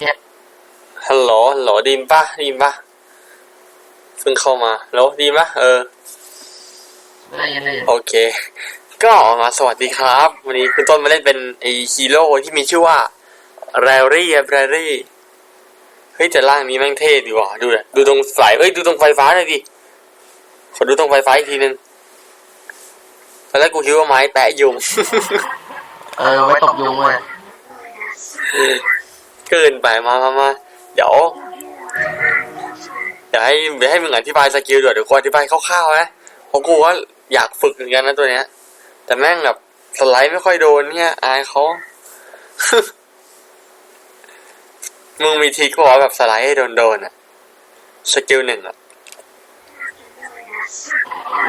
เนี่ยฮัลโหลฮัลโหลไดีมปะไดีมปะเพิ่งเข้ามาแล้วดีมปะเออได้ยินได้ยินโอเค ก็มาสวัสดีครับ วันนี้คุณต้นมาเล่นเป็นไอฮีโร่ที่มีชื่อว่าแรรี่ครับแรรี่เฮ้ยแต่ร่างนี้แม่งเท่ดีว่ะดูเลยดูตรงสายเอ้ยดูตรงไฟฟ้าหน่อยดิขอดูตรงไฟฟ้าอีกทีนึงตอนแรกกูคิดว่าไม้แปะยุงเออไว้ตบยุงเลย เกินไปมามามาเดี๋ยวเดี๋ยวให้เดี๋ยวให้มึงอธิบายสกิลด้วยเดี๋ยวกูอธิบายคร่าวๆนะเพราะกูว่าอยากฝึกเหมือนกันนะตัวเนี้ย แต่แม่งแบบสไลด์ไม่ค่อยโดนเนี่ยอายเขามึงมีทริคบอกแบบสไลด์ให้โดนๆอะสกิลหนึ่งอะ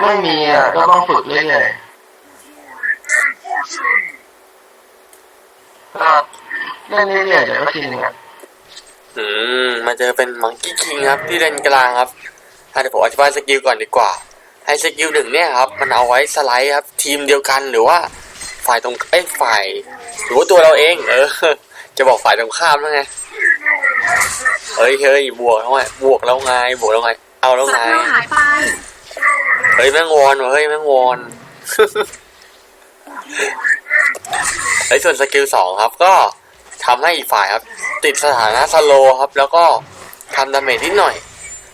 ไม่มีอะก็ต้องฝึกเรื่อยๆก็ เล่นเรื่อยๆเดี๋ยวก็ชินอะอืมมาเจอเป็นมังกี้คิงครับที่เล่นกลางครับอะเดี๋ยวผมอธิบายสกิลก่อนดีกว่า ให้สกิลหนึ่งเนี่ยครับ มันเอาไว้สไลด์ครับ ทีมเดียวกันหรือว่าฝ่ายตรงเอ้ยฝ่ายหรือว่าตัวเราเอง เออ จะบอกฝ่ายตรงข้ามแล้วไงเฮ้ยเฮ้ยบวกแล้วไงบวกแล้วไงบวกแล้วไง เอาแล้วไงเราหายไปเฮ้ยแม่งวอนเฮ้ยแม่งวอนเฮ้ยส่วนสกิลสองครับก็ ทำให้อีกฝ่ายครับ ติดสถานะสโลครับ แล้วก็ทำดาเมจนิดหน่อย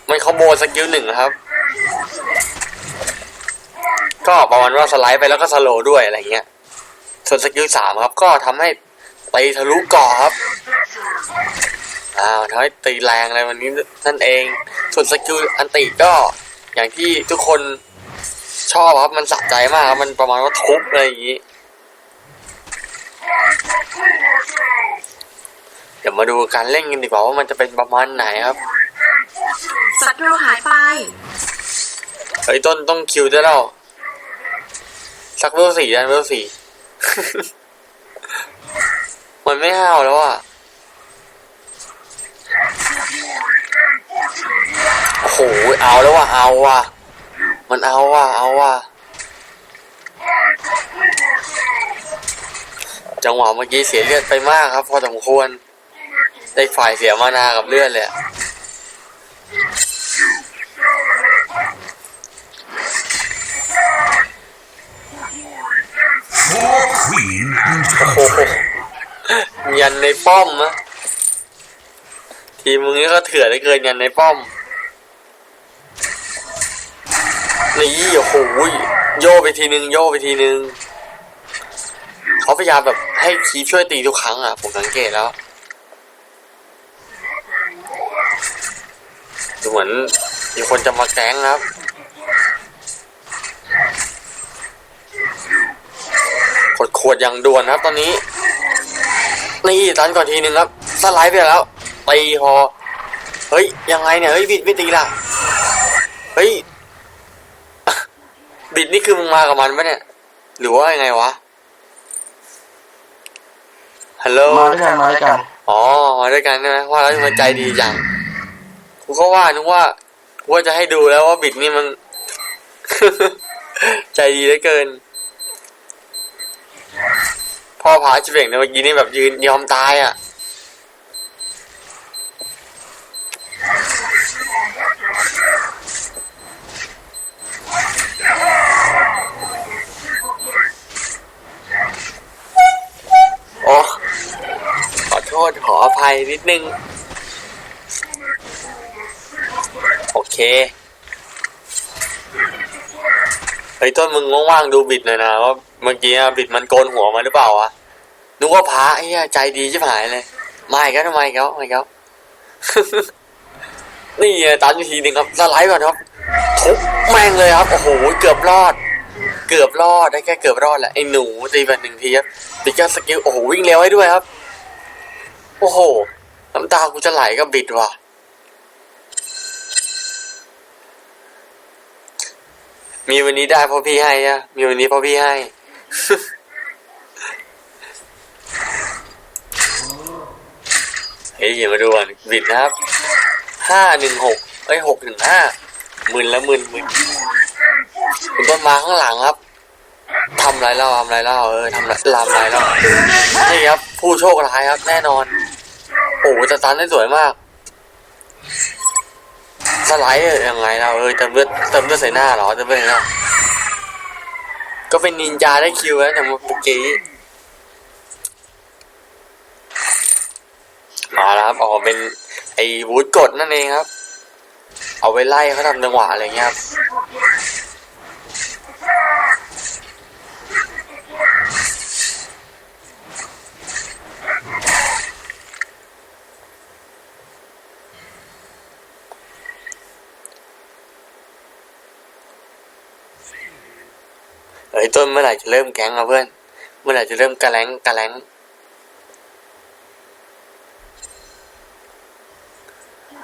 มันคอมโบสกิลหนึ่งครับ ก็ประมาณว่าสไลด์ไปแล้วก็สโลด้วยอะไรเงี้ย ส่วนสกิลสามครับ ก็ทำให้ตีทะลุกาะครับอ้าวทำให้ตีแรงอะไรวันนี้นั่นเอง ส่วนสกิลอันติก็อย่างที่ทุกคนชอบครับ มันสะใจมากครับมันประมาณว่าทุบอะไรอย่างนี้ เดี๋ยวมาดูการเล่นกันดีกว่าว่ามันจะเป็นประมาณไหนครับสัตว์เราหายไปเฮ้ยต้นต้องคิวได้แล้วสักเวลสี่ได้เวลสี่มันไม่ห้าวแล้วอะโอ้โหเอาแล้วว่ะเอาว่ะมันเอาว่ะเอาว่ะ จังหวะเมื่อกี้เสียเลือดไปมากครับ พอสมควร ได้ฝ่ายเสียมานากับเลือดเลยอะยันในป้อมนะทีมมึงนี่ก็เถื่อนเหลือเกินยันในป้อม นี่โอ้โหโยไปทีนึงโยไปทีนึง เขาพยายามแบบ ให้คีช่วยตีทุกครั้งอะ ผมสังเกตแล้ว ดูเหมือนมีคนจะมาแก๊งครับขดขวดอย่างด่วนครับ ตอนนี้ นี่ตันก่อนทีนึงครับสไลด์ไปแล้วตีพอเฮ้ย ยังไงเนี่ย เฮ้ย บิดไม่ตีล่ะ เฮ้ย บิดนี่คือมึงมากับมันปะเนี่ย หรือว่ายังไงวะ ฮัลโหลมาด้วยกันมาด้วยกัน อ๋อมาด้วยกันใช่ไหมว่าแล้วมันใจดีจังกูก็ว่านึกว่ากูว่าจะให้ดูแล้วว่าบิดนี่มัน ใจดีเหลือเกิน พ่อพาชิเบงเนี่ยเมื่อกี้นี่แบบยืนยอมตายอะ โอ้ ขอโทษ ขออภัยนิดนึง โอเคเฮ้ยต้นมึงว่างๆดูบิดหน่อยนะว่าเมื่อกี้บิดมันโกนหัวมาหรือเปล่าวะนึกว่าพระไอ้เหี้ยใจดีชิบหายเลยไม่ก็ทำไมเขาไม่เขานี่ตันอยู่ทีหนึ่งครับสไลด์ก่อนครับทุบแม่งเลยครับ โอ้โห เกือบรอด เกือบรอดได้แค่เกือบรอดแหละไอ้หนูตีแบบหนึ่งทีครับปิกาสกิล โอ้โห วิ่งเร็วให้ด้วยครับ โอ้โห น้ำตากูจะไหลก็บิดว่ะ มีวันนี้ได้เพราะพี่ให้อะมีวันนี้เพราะพี่ให้ เฮ้ยอย่ามาดูก่อนบิดนะครับ ห้าหนึ่งหกเอ้ยหกหนึ่งห้าหมื่นละหมื่นหมื่นคุณต้นมาข้างหลังครับ ทำไรเล่าทำไรเล่าเออทำไรลามไรเล่านี่ครับ ผู้โชคร้ายครับ แน่นอนโอ้โหสตันได้สวยมากสไลด์ยังไงเราเออเติมเลือดเติมเลือดใส่หน้าเหรอเติมเลือดใส่หน้าก็เป็นนินจาได้คิวแล้วแต่เมื่อกี้มาแล้วครับออกเป็นไอ้วูดกดนั่นเองครับ เอาไว้ไล่เขาทำจังหวะอะไรเงี้ยครับ เฮ้ย ต้นเมื่อไหร่จะเริ่มแก๊งอะเพื่อน เมื่อไหร่จะเริ่มกระแลงกระแลง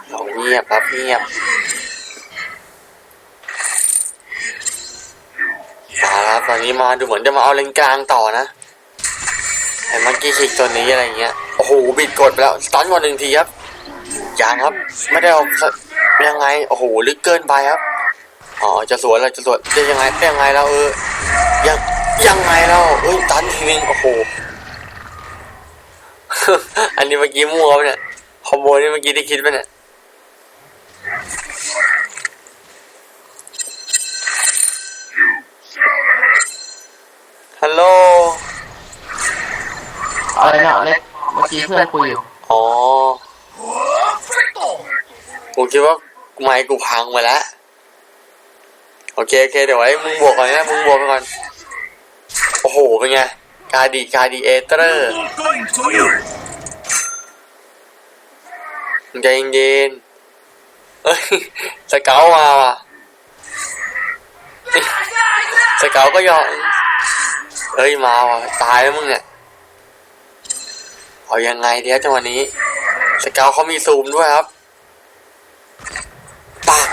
เราเงียบครับเงียบมาแล้วตอนนี้มาดูเหมือนจะมาเอาเลนกลางต่อนะไอ้มังกี้คิกตัวนี้อะไรเงี้ย โอ้โหบิดกดไปแล้วสตันก่อนหนึ่งทีครับยังครับ ไม่ได้เอายังไง โอ้โหลึกเกินไปครับ อ๋อจะสวนเราจะสวนจะยังไงจะยังไงเราเออ ยังยังไงเราเอ้ยตันทีนึงโอ้โห อันนี้เมื่อกี้มั่วปะเนี่ยคอมโบนี่เมื่อกี้ได้คิดปะเนี่ยฮัลโหลอะไรเนี่ยเล็กเมื่อกี้เพื่อนคุยอยู่ อ๋อผมคิดว่าไมค์กูพังไปแล้ว โอเคโอเคเดี๋ยวไว้มึงบวกก่อนนะมึงบวกไปก่อน โอ้โห เป็นไง กาดีกาดีเอเตอร์ going to you. ใจเย็นๆเอ้ยสเกลมาว่ะสเกลก็ยอมเอ้ยมาว่ะตายแล้วมึงเนี่ยเอายังไงเดี๋ยวจังหวะนี้ สเกลเขามีซูมด้วยครับปัก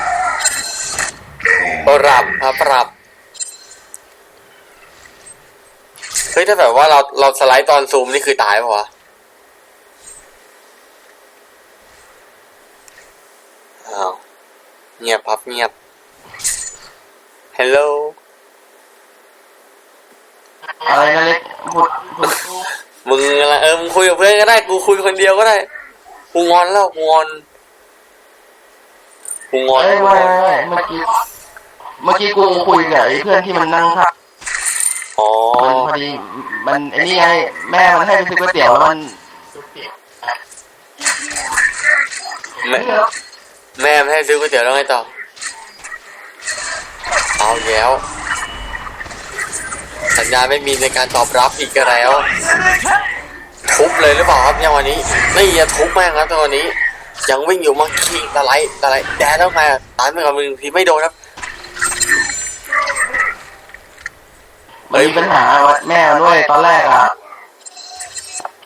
ปรับครับปรับเฮ้ยถ้าแบบว่าเราเราสไลด์ตอนซูมนี่คือตายปะวะอ้าวเงียบครับเงียบฮัลโหลอะไรนะเล็กพูดพูดมึงอะไรเออมึงคุยกับเพื่อนก็ได้ กูคุยคนเดียวก็ได้กูงอนแล้วกูงอนกูงอน เอ้ยไม่ไม่ไม่เมื่อกี้ เมื่อกี้กูคุยกับไอ้เพื่อนที่มันนั่งทักอ๋อมันพอดีมันไอ้นี่ไงแม่มันให้ไปซื้อก๋วยเตี๋ยวแล้วมันแม่แม่ไม่ให้ซื้อก๋วยเตี๋ยวแล้วไงต่อเอาแล้วสัญญาณไม่มีในการตอบรับอีกแล้ว ทุบเลยหรือเปล่าครับยังวันนี้นี่อย่าทุบแม่งครับตอนนี้ ยังวิ่งอยู่มาขี่ตะไลตะไลแดนแล้วไงอะตายไปกับมึงทีไม่โดนครับ มันมีปัญหาแม่มันด้วยตอนแรกอะ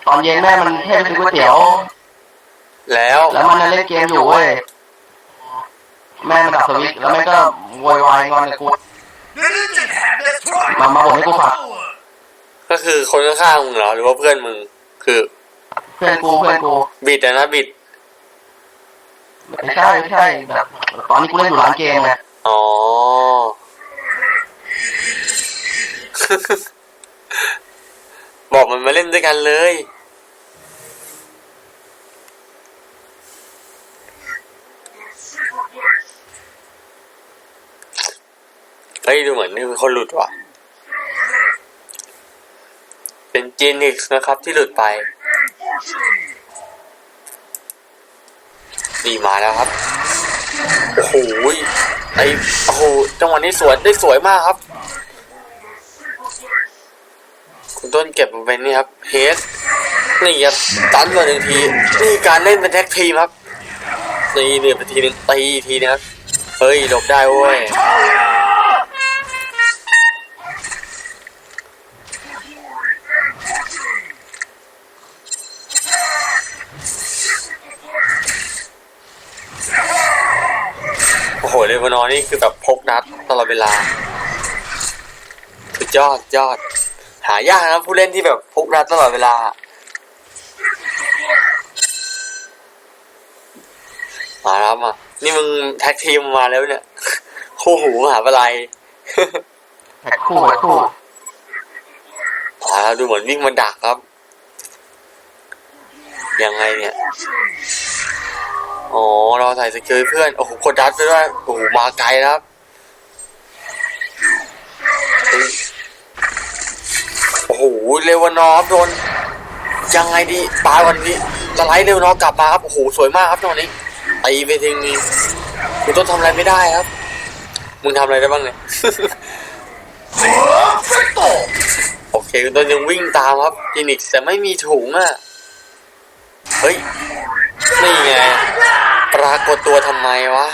ตอนเย็นแม่มันให้ไปซื้อก๋วยเตี๋ยว แล้ว แล้วมันน่ะเล่นเกมอยู่เว้ย แม่มันดับสวิตช์แล้วแม่ก็โวยวายงอนกับกู They didn't have that twice. มามาบอกให้กูฟังก็คือคนข้างๆมึงเหรอหรือว่าเพื่อนมึง คือ เพื่อนกูเพื่อนกูบิดอะนะบิดไม่ใช่ไม่ใช่แบบตอนนี้กูเล่นอยู่ร้านเกมไงอ๋อ บอกมันมาเล่นด้วยกันเลย เฮ้ยดูเหมือนนี่มีคนหลุดว่ะ เป็นจีนิกส์นะครับที่หลุดไปนี่มาแล้วครับ โอ้โหไอโอ้โหจังหวะนี้สวนได้สวยมากครับ คุณ ต้นเก็บมาเป็นนี่ครับเฮสนี่ครับตันมาหนึ่งทีนี่การเล่นเป็นแท็กทีมครับนี่เหนือไปทีนึงตีอีกทีนะครับเฮ้ยหลบได้เว้ยโอ้โหเลวานอนนี่คือแบบพกนัดตลอดเวลาสุดยอดยอด หายากนะผู้เล่นที่แบบพกนัดตลอดเวลา มาแล้วมานี่มึงแท็กทีมมาแล้วเนี่ย คู่หูมหาวิทยาลัยแท็กคู่แท็กคู่มาแล้วดูเหมือนวิ่งมาดักครับ ยังไงเนี่ย อ๋อ เราใส่สกิลให้เพื่อน โอ้โหกดดัดไปด้วย โอ้โห มาไกลแล้วครับเฮ้ยโอ้โห เลวานอร์ครับโดนยังไงดีปาวันนี้สไลด์เลวานอร์กลับมาครับโอ้โหสวยมากครับตอนนี้ตีไปทีนี้คุณต้นทำอะไรไม่ได้ครับ มึงทำอะไรได้บ้างเนี่ย Perfecto! โอเคคุณต้นยังวิ่งตามครับฟินิกซ์แต่ไม่มีถุงอะเฮ้ยนี่ไงปรากฏตัวทำไมวะ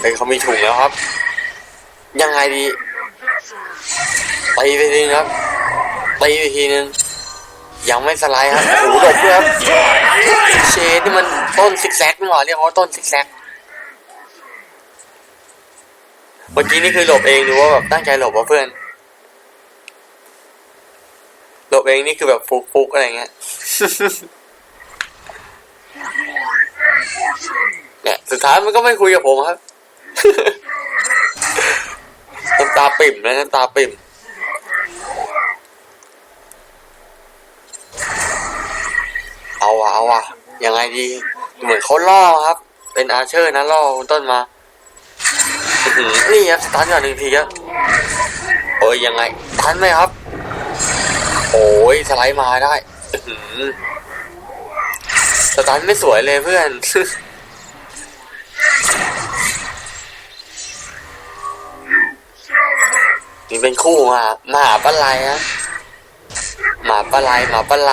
เฮ้ยเขามีถุงแล้วครับ ยังไงดี ตีไปทีนึงครับตีไปทีนึงยังไม่สไลด์ครับโอ้โหหลบด้วยครับเชนนี่มันต้นซิกแซกนี่หว่าเรียกว่าต้นซิกแซกเมื่อกี้นี่คือหลบเองหรือว่าแบบตั้งใจหลบวะเพื่อน หลบเองนี่คือแบบฟุกฟุกๆอะไรเงี้ยเนี่ยสุดท้ายมันก็ไม่คุยกับผมครับน้ำตาปิ่มนะน้ำตาปิ่ม เอาวะเอาวะยังไงดี เหมือนเขาล่อครับ เป็นอาเชอร์นะล่อคุณต้นมานี่ครับสตาร์ทก่อนหนึ่งทีครับโอ้ยยังไงทันไหมครับ โอ้ยสไลด์มาได้สตาร์ทไม่สวยเลยเพื่อนนี่เป็นคู่มาหมาปลาไหลฮะหมาปลาไหลหมาปลาไหล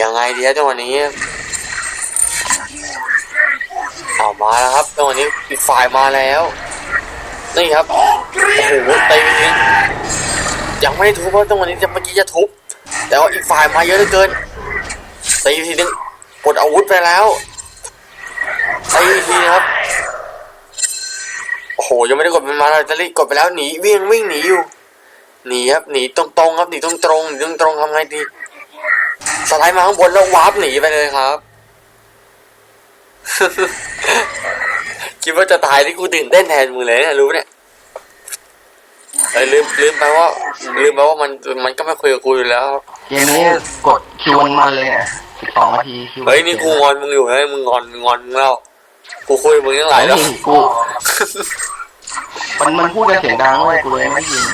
ยังไงดีครับจังหวะนี้ออกมาแล้วครับจังหวะนี้อีกฝ่ายมาแล้ว นี่ครับ โอ้โหตียังไม่ได้ทุบเพราะจังหวะนี้จะเมื่อกี้จะทุบ แต่ว่าอีกฝ่ายมาเยอะเหลือเกิน ตีทีนึงกดอาวุธไปแล้ว ตีทีครับ โอ้โห ยังไม่ได้กดมันมาเลยตะลิกดไปแล้วหนีวิ่งวิ่งหนีอยู่ หนีครับ หนีตรง ๆครับหนีตรงๆหนีตรงๆทำไงดีสไลด์มาข้างบนแล้ววาร์ปหนีไปเลยครับ คิดว่าจะตายที่กูตื่นเต้นแทนมึงเลยเนี่ยรู้ปะเนี่ยเอ้ยลืมลืมไปว่าลืมไปว่ามันมันก็ไม่คุยกับกูอยู่แล้วเกมนี้กดคิวมันมันเลยเนี่ยสิบสองนาทีคิวเฮ้ยนี่กูงอนมึงอยู่นะมึงงอนงอนมึงแล้วกูคุยกับมึงตั้งหลายเฮ้แล้วยกูมันมันพูดกันเสียงดังเว้ยกูเลยไม่ยิน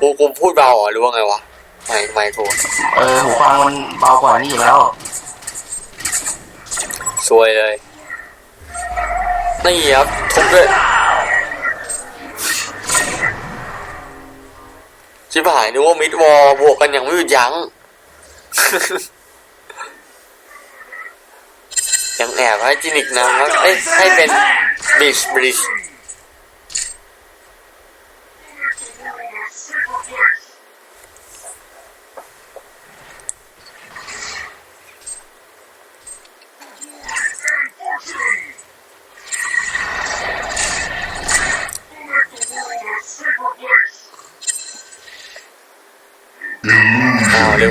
กูกูพูดเบาเหรอหรือว่าไงวะไม่ไม่กูเออหูฟังมันเบากว่านี่อยู่แล้วซวยเลยนี่ครับทุบด้วยชิบหายนึกว่ามิดวอลบวกกันอย่างไม่หยุดยั้งยังแอบให้จินิกนำครับเอ้ยให้เป็นบิชบริช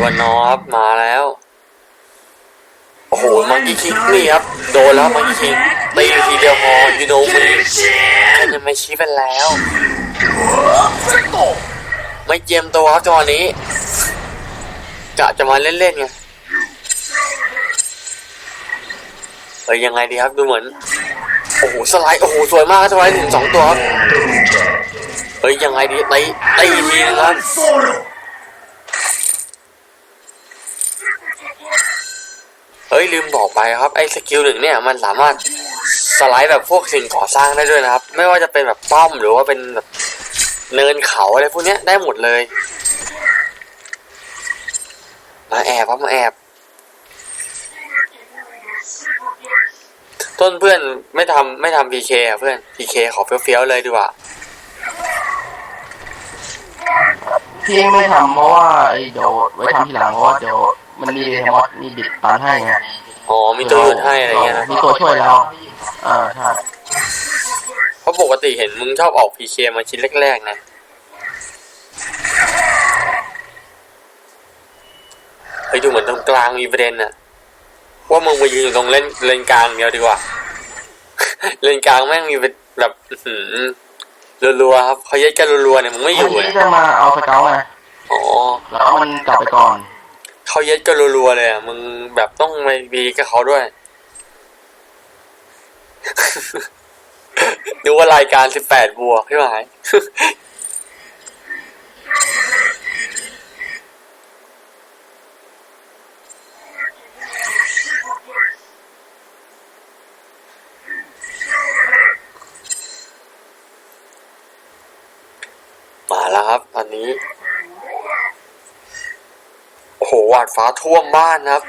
วเรวานอฟมาแล้ว โอ้โห มังกี้คิงนี่ครับ โดนแล้วมังกี้คิงตีทีเดียวพอยูโนมียังไม่ชี้ไปแล้ว ไม่เจียมตัวครับจังหวะนี้กะจะมาเล่นๆไงเฮ้ยยังไงดีครับดูเหมือน โอ้โหสไลด์โอ้โหสวยมากครับสไลด์ถึงสองตัวครับเฮ้ยยังไงดีตีตีอีกทีครับ เฮ้ยลืมบอกไปครับไอ้สกิลหนึ่งเนี่ยมันสามารถสไลด์แบบพวกสิ่งก่อสร้างได้ด้วยนะครับ ไม่ว่าจะเป็นแบบป้อมหรือว่าเป็นแบบเนินเขาอะไรพวกเนี้ยได้หมดเลย มาแอบครับมาแอบ ต้นเพื่อนไม่ทำไม่ทำพีเคอะเพื่อนพีเคขอเฟี้ยวๆเลยดีกว่าพี่ไม่ทำเพราะว่าไอ้เดี๋ยวไว้ทำทีหลังเพราะว่าเดี๋ยว มันมีเดมอสมีบิดตันให้ไงอ๋อมีตัวหยุดให้อะไรเงี้ยนะมีตัวช่วยแล้ว อ่าใช่เพราะปกติเห็นมึงชอบออกพีเคมาชิ้นแรกๆนะไปดูเหมือนตรงกลางมีประเด็นน่ะว่ามึงไปยืนอยู่ตรงเล่นเลนกลางเดียวดีกว่า เลนกลางแม่งมีเป็นแบบอื้อหือรัวๆครับเขาเย็ดกันรัวๆเนี่ยมึงไม่อยู่เมื่อเลกี้ยจะมาเอาสเกลไงอ๋อแล้วมันกลับไปก่อน เขาเย็ดกันรัวๆเลยอะมึงแบบต้องไปบีกับเขาด้วยดูว่ารายการสิบแปดบวกพี่หมายมาแล้วครับตอนนี้ หหวาดฟ้าท่วมบ้านครับ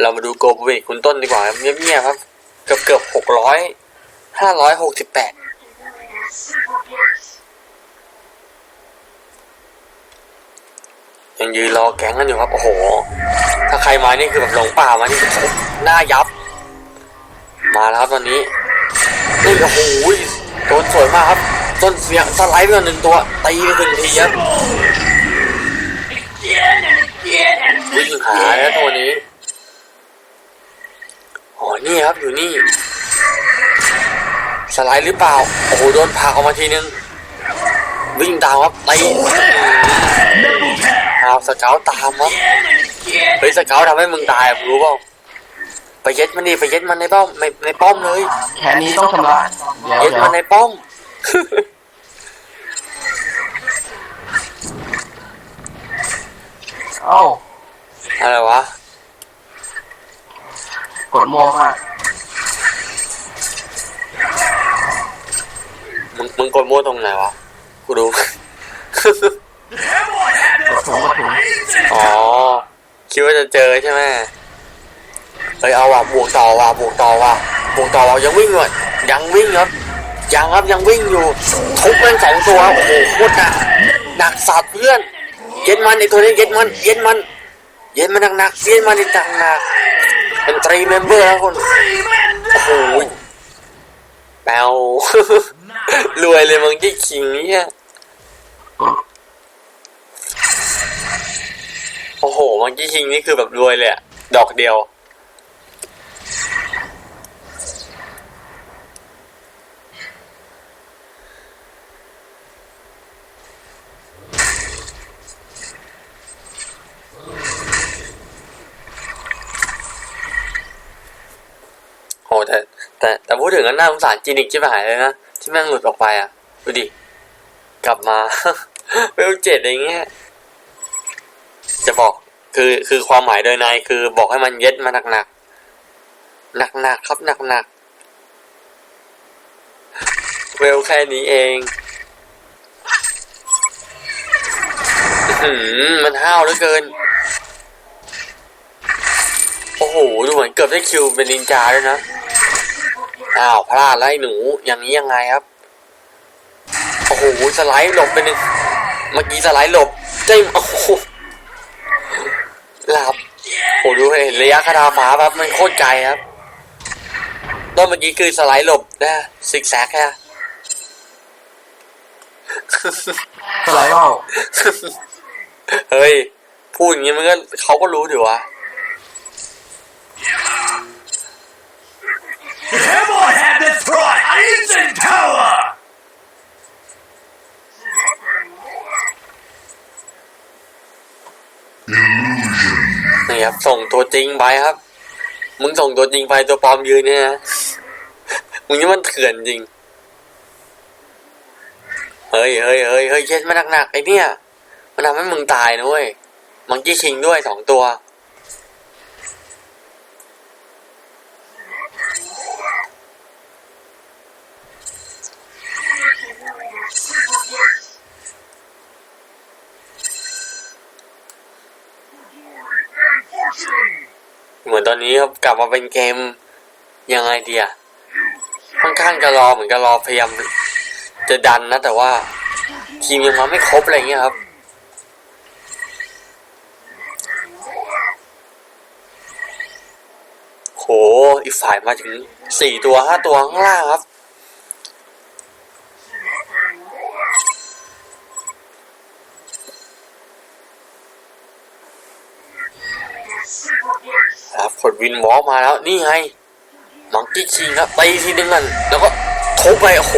เรามาดูโกลบวิกคุณต้นดีกว่าครับเงียบๆครับ เกือบเกือบหกร้อยห้าร้อยหกสิบแปดยังยืนรอแก๊งกันอยู่ครับ โอ้โห ถ้าใครมานี่คือแบบหลงป่ามานี่คือหน้ายับ มาแล้วครับตอนนี้นี่โอ้โหโดนสวยมากครับ ต้นเสียงสไลด์ไปก่อนหนึ่งตัวตีไปถึงทีครับวิ่งหาแล้วตัวนี้อ๋อนี่ครับอยู่นี่ สไลด์หรือเปล่า โอ้โหโดนผลักออกมาทีนึง วิ่งตามครับตีเอาสเกลตามครับเฮ้ยสเกลทำให้มึงตายอะมึงรู้เปล่าไปเย็ดมันดิไปเย็ดมันในป้อมในในป้อมเลยแค่นี้ต้องชำระเดี๋ยวเย็ดเดี๋ยวมันในป้อม เอ้าอะไรวะ กดม่วงอะมึงมึงกดมั่วตรงไหนวะ กูดู กดถุงกดถุงอ๋อ คิดว่าจะเจอใช่ไหมเฮ้ยเอาว่ะบวกต่อว่ะบวกต่อว่ะบวกต่อว่ะยังวิ่งเลยยังวิ่งครับ ยังครับยังวิ่งอยู่ ทุบแม่งสองตัว โอ้โหโคตรหนักหนักสัตว์เพื่อน เย็นมันไอตัวนี้เย็นมัน เย็นมัน เย็นมันหนักๆเย็นมันหนักหนักๆเป็นตรีเมมเบอร์แล้วคนโอ้โหแปลวรวยเลยมึงที่ขิงเนี่ยโอ้โหมังกี้คิงนี่คือแบบรวยเลยอะดอกเดียว โหแต่แต่แต่พูดถึ งกันน่าสงสารจีนิกที่หายเลยนะที่แม่งหลุดออกไปอะดูดิกลับมาเวลเจ็ดอย่างเงี้ยจะบอกคือคือความหมายโดยในคือบอกให้มันเย็ดมาหนักหนักหนักหนักครับหนักหนักเวลแค่นี้เองมันห้าวเหลือเกิน โอ้โห ดูเหมือนเกือบได้คิวเป็นนินจาด้วยนะ อ้าวพลาดแล้วไอ้หนูอย่างนี้ยังไงครับโอ้โหสไลด์หลบไปหนึ่งเมื่อกี้สไลด์หลบเจ้มโอ้โหหลับโอ้ดูเห็นระยะคาถาฟ้าครับมันโคตรไกลครับต้นเมื่อกี้คือสไลด์หลบนะซิกแซกแค่สไลด์เปล่าเฮ้ยพูดอย่างนี้มันก็เขาก็รู้ดิวะ Everyone had this pride! Instant power! นี่ครับส่งตัวจริงไปครับ มึงส่งตัวจริงไปตัวปลอมยืนเนี่ยนะมึงนี่มันเถื่อนจริง เฮ้ยเฮ้ยเฮ้ยเฮ้ยเช็ดมาหนักๆไอ้เนี่ย มันทำให้มึงตายนะเว้ย มังกี้คิงด้วยสองตัว เหมือนตอนนี้ครับกลับมาเป็นเกมยังไงดีอะค่อนข้างจะรอเหมือนกับรอพยายามจะดันนะ แต่ว่า ทีมยังมาไม่ครบอะไรเงี้ยครับโหอีกฝ่ายมาถึงสี่ตัวห้าตัวข้างล่างครับ ครับผลวินวอมาแล้ว นี่ไง มังกี้คิงครับตีทีนึงกันแล้วก็ทุบไปโอ้โห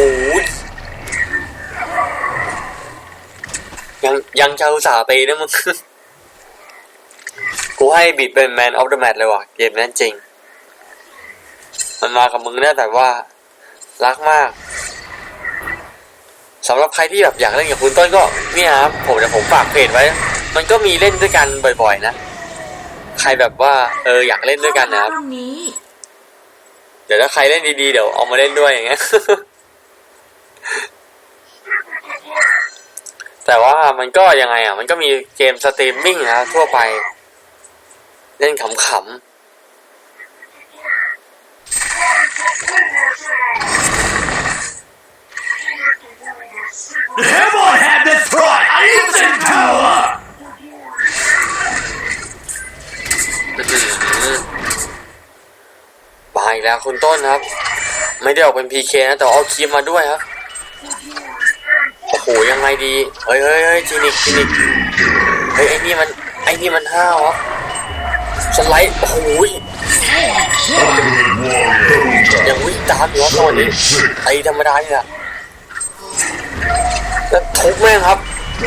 ยังยังจะอุตส่าห์ตีนะมึงกูให้บิดเป็นแมนออฟเดอะแมตเลยว่ะเกมนั้นจริง มันมากับมึงเนี่ยแต่ว่า รักมากสำหรับใครที่แบบอยากเล่นกับคุณต้นก็เนี่ยครับผมจะผมฝากเพจไว้ มันก็มีเล่นด้วยกันบ่อยๆนะ รแบบว่า เอออยากเล่นด้วยกันนะครับ ตรงนี้เดี๋ยวถ้าใครเล่นดีๆเดี๋ยวเอามาเล่นด้วยอย่างเงี้ย แต่ว่ามันก็ยังไงอะ มันก็มีเกมสตรีมมิ่งนะทั่วไป เล่นขำ The Hellboy had the throne! Ancient Tower มาอีก แล้วคุณต้นครับ ไม่ได้ออกเป็นพีเคนะแต่เอาคีมมาด้วยครับโอ้โหยังไงดีเฮ้ยเฮ้ยเฮ้ยทีนิกทีนิกเฮ้ยไอ้นี่มันไอ้นี่มันห้าวครับสไลด์โอ้โหยังวิ่งตามอยู่ครับตอนนี้ไอ้ธรรมดานี่แหละแล้วทุบแม่งครับ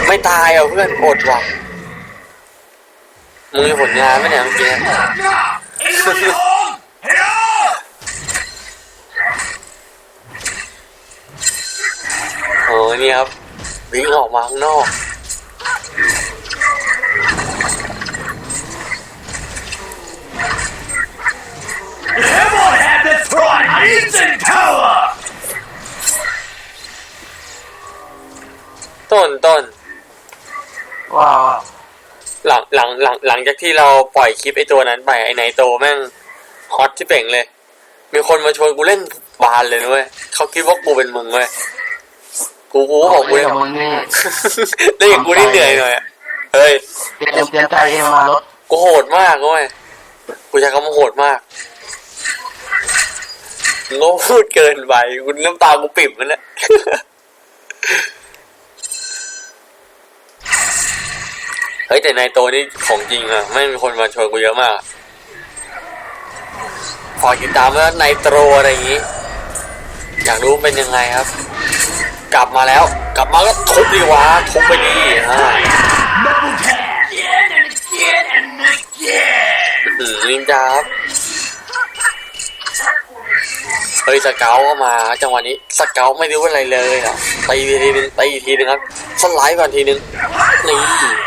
ไม่ตายอะเพื่อนอดว่ะมึงมีผลงานไหมเนี่ยเมื่อกี้ Anybody home? Hello? โอ้ย นี่ครับ วิ่งออกมาข้างนอก The Hellboy had the throne! Ancient Tower! ต้นต้นว่าหลังหลังหลังหลังจากที่เราปล่อยคลิปไอตัวนั้นไปไอไนโตแม่งฮอตที่เป่งเลย มีคนมาชวนกูเล่นบานเลยนะเว้ยเขาคิดว่ากูเป็นมึงเว้ย กูกูก็บอกกูเล่เล่นนกับมึงนี่เล่นกับกูนี่เหนื่อยหน่อยอะเฮ้ยเตรียมเตรียมใจเองมารถกูโหดมากเว้ยกูใช้คำว่าโหดมากมึงก็พูดเกินไปกูน้ำตากูปิบมันแหละเฮ้ยแต่ในโตนี่ของจริงอะไม่มีคนมาชวนกูเยอะมากฝากติดตามว่าในโตรอะไรอย่างงี้ อยากรู้เป็นยังไงครับ กลับมาแล้ว กลับมาก็ทุบดีวะทุบไปดีอ่า Double tap! Again and again and again! อืมนินจาครับเฮ้ยสเกลก็มาจังหวะนี้สเกลไม่รู้อะไรเลยอะตีทีนึงตีทีนึงครับสไลด์ก่อนทีนึงนี่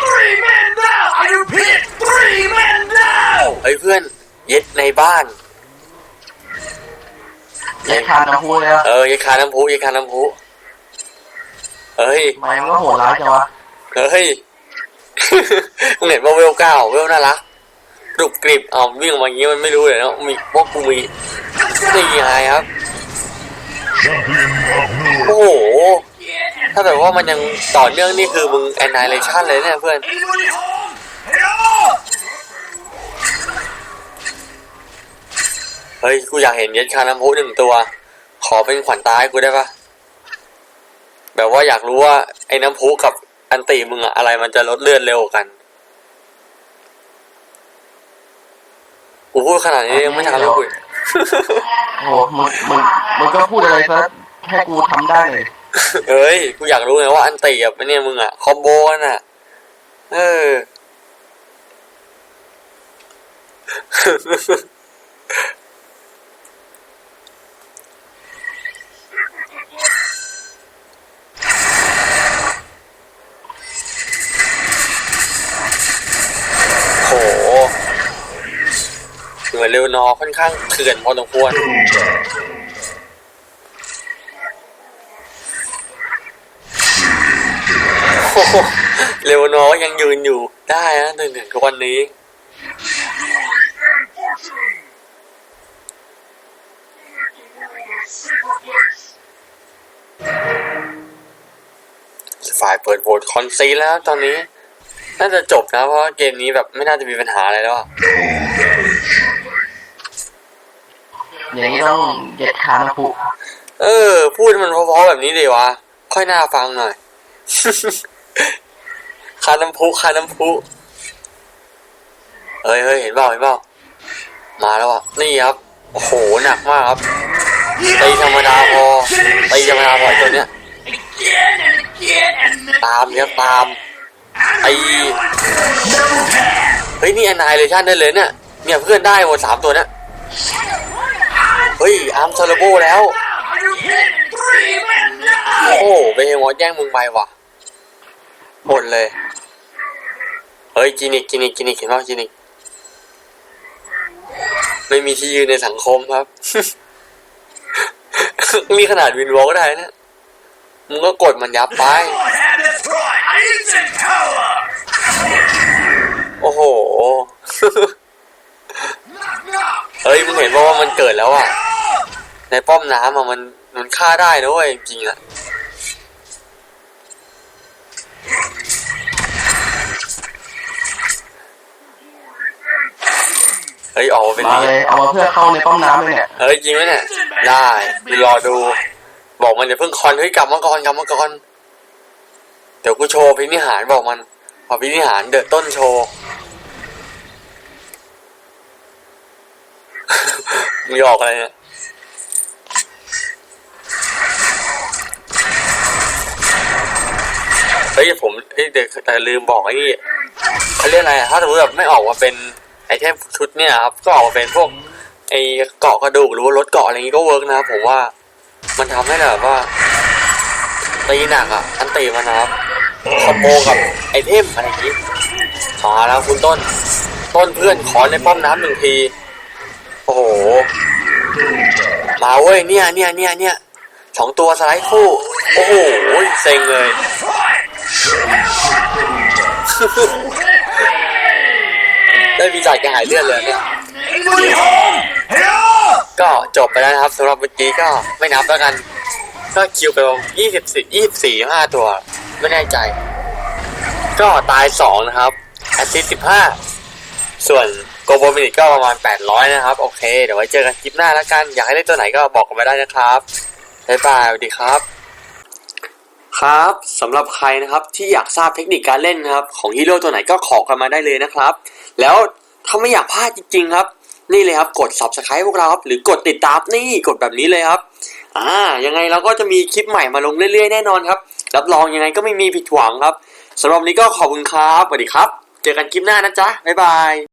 Three men now! I repeat, three men now! เฮ้ยเพื่อนเย็ดในบ้านเย็ดคานน้ำพุเลยอะเออเย็ดคาน้ำพุเย็ดคาน้ำพุ เฮ้ยทำไมมันก็โหดร้ายจังวะเฮ้ยมึงเห็นว่าเวลเก้าเวลน่ารักกรุบกริบเอาวิ่งออกมาอย่างงี้มันไม่รู้เลยเนาะมีพวกกูมีนี่ไงครับโอ้โหถ้าแบบว่ามันยังต่อเนื่องนี่คือมึงแอนไนเลชันเลยเนี่ยเพื่อน Anybody home? Hello? เฮ้ยกูอยากเห็นเย็ดคาน้ำพุหนึ่งตัว ขอเป็นขวัญตาให้กูได้ปะ แบบว่าอยากรู้ว่า ไอ้น้ำพุกับอันตีมึงอะอะไรมันจะลดเลือดเร็วกว่ากัน กูพูดขนาดนี้ยังไม่ทันเลยกูโอ้โหมึงมึงมึงก็พูดอะไรซะให้กูทำได้เลยเฮ้ย กูอยากรู้ไงว่าอันตีกับไอ้เนี่ยมึงอะคอมโบกันอะเออ โหเหมือนเรวนอค่อนข้างเถื่อนพอสมควรโอ้โหเรวนอยังยืนอยู่ได้นะถึงถึงทุกวันนี้ฝ่ายเปิดโหวตคอนซีแล้วตอนนี้ น่าจะจบนะเพราะว่าเกมนี้แบบไม่น่าจะมีปัญหาอะไรแล้วอะอย่างนี้ต้องเย็ดคานน้ำพุเออ พูดให้มันเพราะๆแบบนี้ดีวะ ค่อยน่าฟังหน่อย คาน้ำพุคาน้ำพุเฮ้ยเฮ้ยเห็นเปล่าเห็นเปล่ามาแล้วอะ นี่ครับ โอ้โห หนักมากครับตีธรรมดาพอตีธรรมดาพอไอ้ตัวเนี้ย Again and again and again. ตามเนี่ยตามไอ Double tap. เฮ้ยนี่อนายเลยชั่นได้เลยเนี่ยเนี่ยเพื่อนได้หมดสามตัวเนี้ยเฮ้ยอาร์มโซลโบแล้วโอ้ nine. โหเบเฮมอสแย่งมึงไปว่ะหมดเลย เฮ้ยกินิกกินิกกินิกเห็นป่ะกินิกไม่มีที่ยืนในสังคมครับนี่ขนาดวินวอล์กได้นะมึงก็กดมันยับไป โอ้โห Knock, knock. เฮ้ยมึงเห็นป่ะว่ามันเกิดแล้วอะ ในป้อมน้ำอะมันมันฆ่าได้นะเว้ยจริงๆอะเฮ้ยออกมาเป็นมานี้เลยเอามาเพื่อเข้าในป้อมน้ำเลยเนี่ยเฮ้ยจริงไหมเนี่ยได้ไปรอดู บอกมันอย่าเพิ่งคอนเฮ้ยกลับมาก่อนกลับมาก่อนเดี๋ยวกูโชว์พินิหารบอกมันพอพินิหารเดอะต้นโชว์ มึงหยอกอะไรเนี่ยเฮ้ยผมเฮ้ยเดี๋ยวแต่ลืมบอกไอ้นี่เขาเรียกอะไรถ้าสมมติแบบไม่ออกมาเป็นไอเทมชุดเนี่ยครับ ก็ออกมาเป็นพวก ไอเกาะกระดูกหรือว่ารถเกาะอะไรอย่างงี้ก็เวิร์กนะครับผมว่ามันทำให้แบบว่าตีหนักอะอันตีมันนะครับคอมโบกับไอเทมอะไรอย่างงี้มาแล้วคุณต้น ต้นเพื่อนขอในป้อมน้ำหนึ่งที อ้โห มาเว้ยเนี่ยเนี่ยเนี่ยเนี่ยสองตัวสไลด์คู่ โอ้โหเซ็งเลย ได้มีจ่ายกระหายเลือดเลยเนี่ย Anybody home? Hello? ก็จบไปแล้วนะครับสำหรับเมื่อกี้ก็ไม่นับแล้วกัน ก็คิวไปประมาณยี่สิบสี่ยี่สิบสี่ห้าตัว ไม่แน่ใจ ก็ตายสองนะครับแอสซิสสิบห้าส่วน โกโบมินิกก็ประมาณแปดร้อยนะครับ โอเค เดี๋ยวไว้เจอกันคลิปหน้าแล้วกัน อยากให้เล่นตัวไหนก็บอกกันมาได้นะครับบ๊ายบายสวัสดีครับ ครับสำหรับใครนะครับที่อยากทราบเทคนิคการเล่นนะครับ ของฮีโร่ตัวไหนก็ขอกันมาได้เลยนะครับ แล้วถ้าไม่อยากพลาดจริงๆครับ นี่เลยครับกด subscribe พวกเราครับหรือกดติดตามนี่กดแบบนี้เลยครับอ่ายังไงเราก็จะมีคลิปใหม่มาลงเรื่อยๆแน่นอนครับ รับรองยังไงก็ไม่มีผิดหวังครับสำหรับนี้ก็ขอบคุณครับสวัสดีครับ เจอกันคลิปหน้านะจ๊ะบ๊ายบาย